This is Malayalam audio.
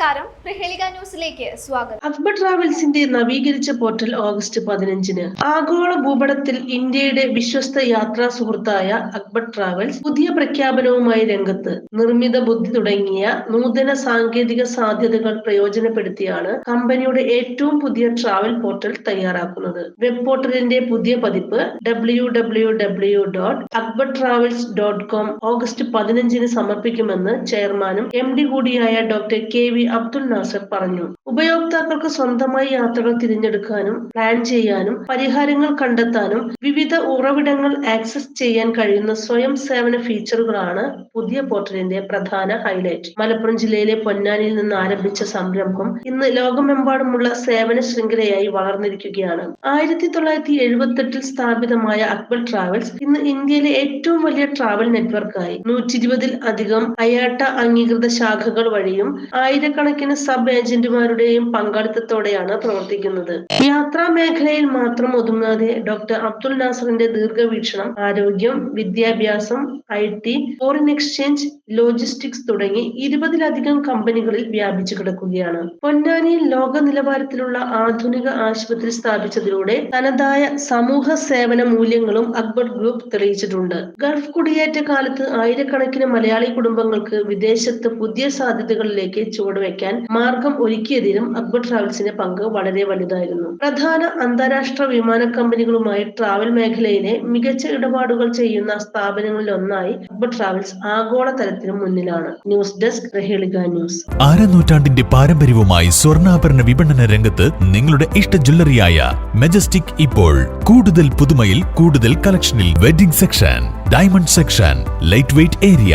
നമസ്കാരം. ന്യൂസിലേക്ക് സ്വാഗതം. അക്ബർ ട്രാവൽസിന്റെ നവീകരിച്ച പോർട്ടൽ ഓഗസ്റ്റ് പതിനഞ്ചിന്. ആഗോള ഭൂപടത്തിൽ ഇന്ത്യയുടെ വിശ്വസ്ത യാത്രാ സുഹൃത്തായ അക്ബർ ട്രാവൽസ് പുതിയ പ്രഖ്യാപനവുമായി രംഗത്ത്. നിർമ്മിത ബുദ്ധി തുടങ്ങിയ നൂതന സാങ്കേതിക സാധ്യതകൾ പ്രയോജനപ്പെടുത്തിയാണ് കമ്പനിയുടെ ഏറ്റവും പുതിയ ട്രാവൽ പോർട്ടൽ തയ്യാറാക്കുന്നത്. വെബ് പോർട്ടലിന്റെ പുതിയ പതിപ്പ് W W W dot Akbar travels dot com August പതിനഞ്ചിന് സമർപ്പിക്കുമെന്ന് ചെയർമാനും എം ഡി കൂടിയായ doctor K V Abdul Nasar പറഞ്ഞു. ഉപയോക്താക്കൾക്ക് സ്വന്തമായി യാത്രകൾ തിരഞ്ഞെടുക്കാനും പ്ലാൻ ചെയ്യാനും പരിഹാരങ്ങൾ കണ്ടെത്താനും വിവിധ ഉറവിടങ്ങൾ ആക്സസ് ചെയ്യാൻ കഴിയുന്ന സ്വയം സേവന ഫീച്ചറുകളാണ് പുതിയ പോർട്ടലിന്റെ പ്രധാന ഹൈലൈറ്റ് മലപ്പുറം ജില്ലയിലെ പൊന്നാനിയിൽ നിന്ന് ആരംഭിച്ച സംരംഭം ഇന്ന് ലോകമെമ്പാടുമുള്ള സേവന ശൃംഖലയായി വളർന്നിരിക്കുകയാണ്. ആയിരത്തി തൊള്ളായിരത്തി എഴുപത്തെട്ടിൽ സ്ഥാപിതമായ അക്ബർ ട്രാവൽസ് ഇന്ന് ഇന്ത്യയിലെ ഏറ്റവും വലിയ ട്രാവൽ നെറ്റ്വർക്കായി നൂറ്റി ഇരുപതിൽ അധികം അയാട്ട അംഗീകൃത ശാഖകൾ വഴിയും ആയിരക്കണക്കിന് സബ് ഏജന്റുമാരുടെയും പങ്കാളിത്തത്തോടെയാണ് പ്രവർത്തിക്കുന്നത്. യാത്രാ മേഖലയിൽ മാത്രം ഒതുങ്ങാതെ ഡോക്ടർ അബ്ദുൽ നാസറിന്റെ ദീർഘവീക്ഷണം ആരോഗ്യം വിദ്യാഭ്യാസം I T foreign exchange logistics തുടങ്ങി ഇരുപതിലധികം കമ്പനികളിൽ വ്യാപിച്ചു കിടക്കുകയാണ്. പൊന്നാനിയിൽ ലോക നിലവാരത്തിലുള്ള ആധുനിക ആശുപത്രി സ്ഥാപിച്ചതിലൂടെ തനതായ സമൂഹ സേവന മൂല്യങ്ങളും അക്ബർ ഗ്രൂപ്പ് തെളിയിച്ചിട്ടുണ്ട്. ഗൾഫ് കുടിയേറ്റ കാലത്ത് ആയിരക്കണക്കിന് മലയാളി കുടുംബങ്ങൾക്ക് വിദേശത്ത് പുതിയ സാധ്യതകളിലേക്ക് ചുവടുവെക്കാൻ മാർഗം ഒരുക്കിയതിലും അക്ബർ ട്രാവൽസിന്റെ പങ്ക് വളരെ വലുതായിരുന്നു. പ്രധാന അന്താരാഷ്ട്ര വിമാന കമ്പനികളുമായി ട്രാവൽ മേഖലയിലെ മികച്ച ഇടപാടുകൾ ചെയ്യുന്ന സ്ഥാപനങ്ങളിൽ ഒന്നായി അക്ബർ ട്രാവൽസ് ആഗോള തലത്തിലും മുന്നിലാണ്. ന്യൂസ് ഡെസ്ക് റഹേളിക ന്യൂസ്. അരനൂറ്റാണ്ടിന്റെ പാരമ്പര്യവുമായി സ്വർണാഭരണ വിപണന രംഗത്ത് നിങ്ങളുടെ ഇഷ്ട ജ്വല്ലറിയായ മെജസ്റ്റിക് ഇപ്പോൾ കൂടുതൽ പുതുമയിൽ കൂടുതൽ കളക്ഷനിൽ wedding section diamond section light weight area